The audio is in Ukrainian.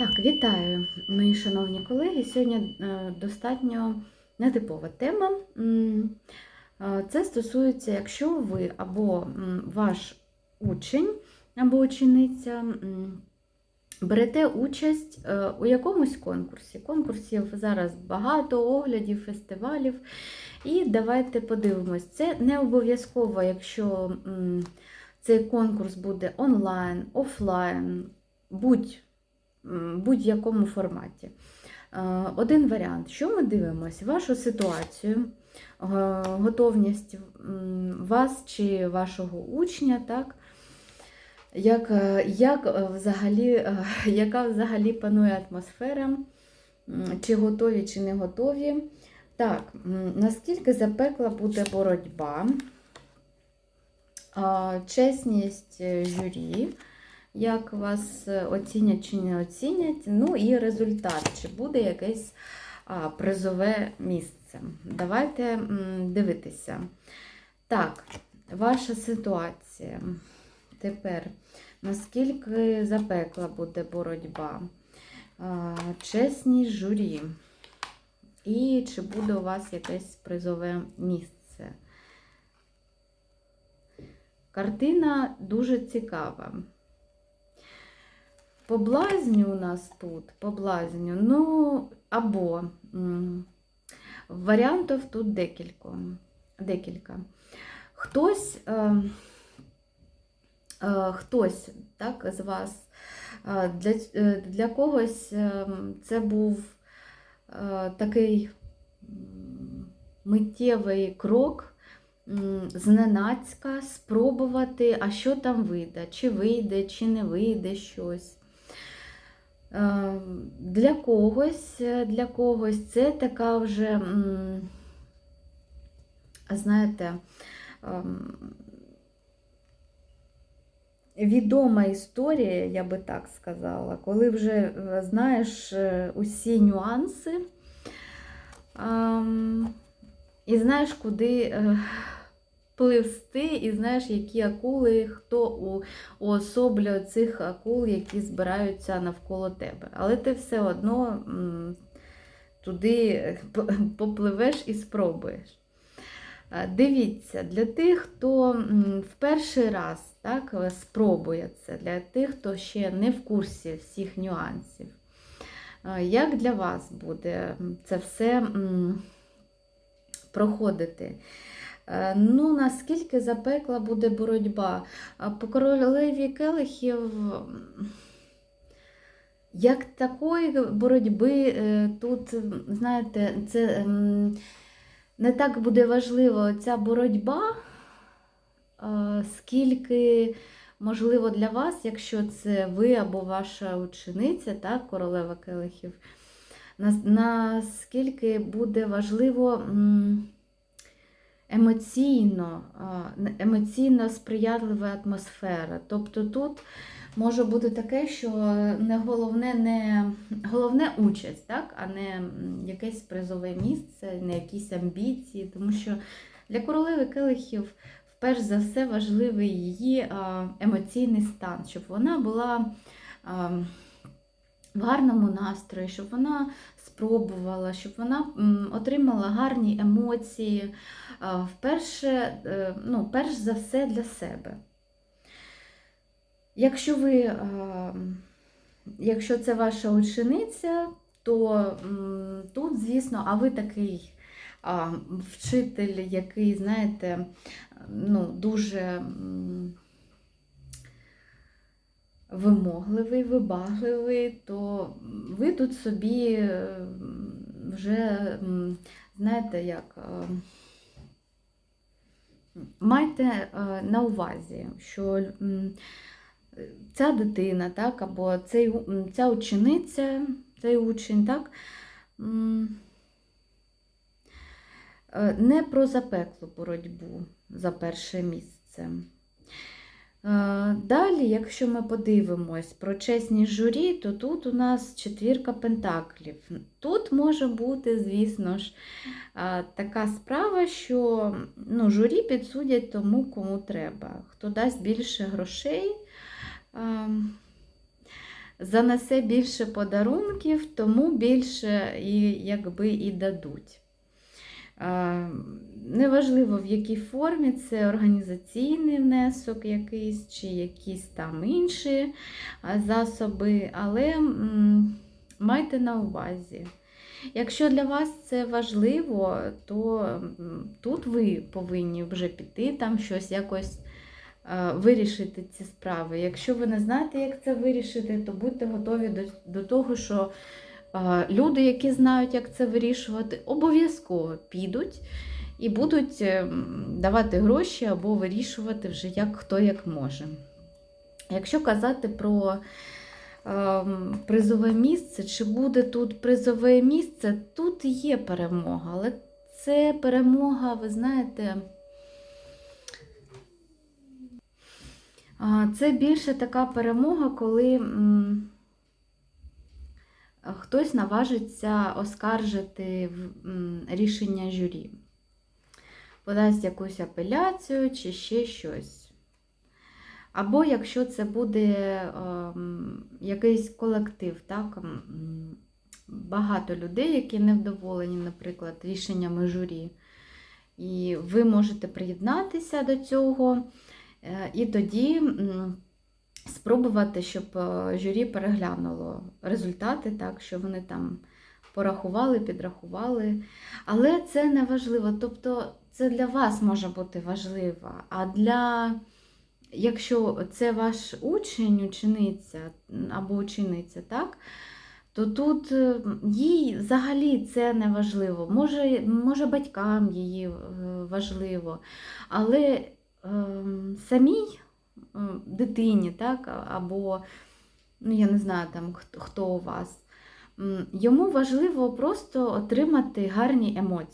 Так, вітаю, мої шановні колеги. Сьогодні е, достатньо нетипова тема. Е, Це стосується, якщо ви або ваш учень або учениця берете участь е, у якомусь конкурсі. Конкурсів зараз багато, оглядів, фестивалів. І давайте подивимось. Це не обов'язково, якщо цей конкурс буде онлайн, офлайн, будь будь-якому форматі. Е, Один варіант. Що ми дивимося? Вашу ситуацію, е, готовність вас чи вашого учня, так? Як, е, як взагалі, яка взагалі панує атмосфера, чи готові, чи не готові. Так, наскільки запекла буде боротьба, чесність журі, як вас е, оцінять чи не оцінять, ну і результат, чи буде якесь призове місце. Давайте дивитися. Так, ваша ситуація. Тепер, наскільки запекла буде боротьба, А, чесність журі. І чи буде у вас якесь призове місце? Картина дуже цікава. По блазню у нас тут, по блазню, ну, або варіантів тут декілька. декілька. Хтось, е, е, хтось так, з вас, е, для, е, для когось е, це був е, такий миттєвий крок зненацька спробувати, а що там вийде, чи вийде, чи не вийде щось. Е, Для когось, е, для когось це така вже, знаєте, ем, відома історія, я би так сказала, коли вже е, знаєш е, усі нюанси ем, і знаєш, куди пливсти, і знаєш, які акули, хто уособлює цих акул, які збираються навколо тебе. Але ти все одно туди попливеш і спробуєш. Дивіться, для тих, хто в перший раз так, спробує це, для тих, хто ще не в курсі всіх нюансів. Як для вас буде це все проходити? Е, Ну, наскільки запекла буде боротьба? По королеві келихів, як такої боротьби е, тут, знаєте, це не так буде важливо ця боротьба, е, скільки можливо для вас, якщо це ви або ваша учениця, так, королева келихів, наскільки буде важливо емоційно, емоційно сприятлива атмосфера. Тобто тут може бути таке, що не головне не головне участь, так? а не якесь призове місце, не якісь амбіції, тому що для королеви келихів вперш за все важливий її емоційний стан, щоб вона була в гарному настрої, щоб вона спробувала, щоб вона отримала гарні емоції. Вперше, е, ну, перш за все для себе. Якщо ви, якщо це ваша учениця, то тут, звісно, а ви такий вчитель, який, знаєте, ну, дуже вимогливий, вибагливий, то ви тут собі е, вже, знаєте, як. е, Майте е, на увазі, що ця дитина, так, або цей, ця учениця, цей учень, так, не про запеклу боротьбу за перше місце. Е, Далі, якщо ми подивимось про чесність журі, то тут у нас четвірка пентаклів. Тут може бути, звісно ж, така справа, що ну, журі підсудять тому, кому треба. Хто дасть більше грошей, занесе більше подарунків, тому більше і, якби, і дадуть. Неважливо, в якій формі це організаційний внесок якийсь, чи якісь там інші засоби, але майте на увазі. Якщо для вас це важливо, то тут ви повинні вже піти там щось якось вирішити ці справи. Якщо ви не знаєте, як це вирішити, то будьте готові до, до того, що люди, які знають, як це вирішувати, обов'язково підуть і будуть е, давати гроші або вирішувати вже як хто як може. Якщо казати про ем, призове місце, чи буде тут призове місце, тут є перемога, але це перемога, ви знаєте, це більше така перемога, коли хтось наважиться оскаржити в- рішення журі, подасть якусь апеляцію чи ще щось. Або якщо це буде ем, якийсь колектив, так, багато людей, які невдоволені, наприклад, рішеннями журі, і ви можете приєднатися до цього, е, і тоді спробувати, щоб е, журі переглянуло результати, так, що вони там порахували, підрахували. Але це не важливо. Тобто це для вас може бути важливо, а для якщо це ваш учень, учениця або учениця, так, то тут е, їй взагалі це не важливо. Може, може батькам її е, важливо, але ем, самій е, дитині, так, або, ну, я не знаю, там, хто у вас, йому важливо просто отримати гарні емоції.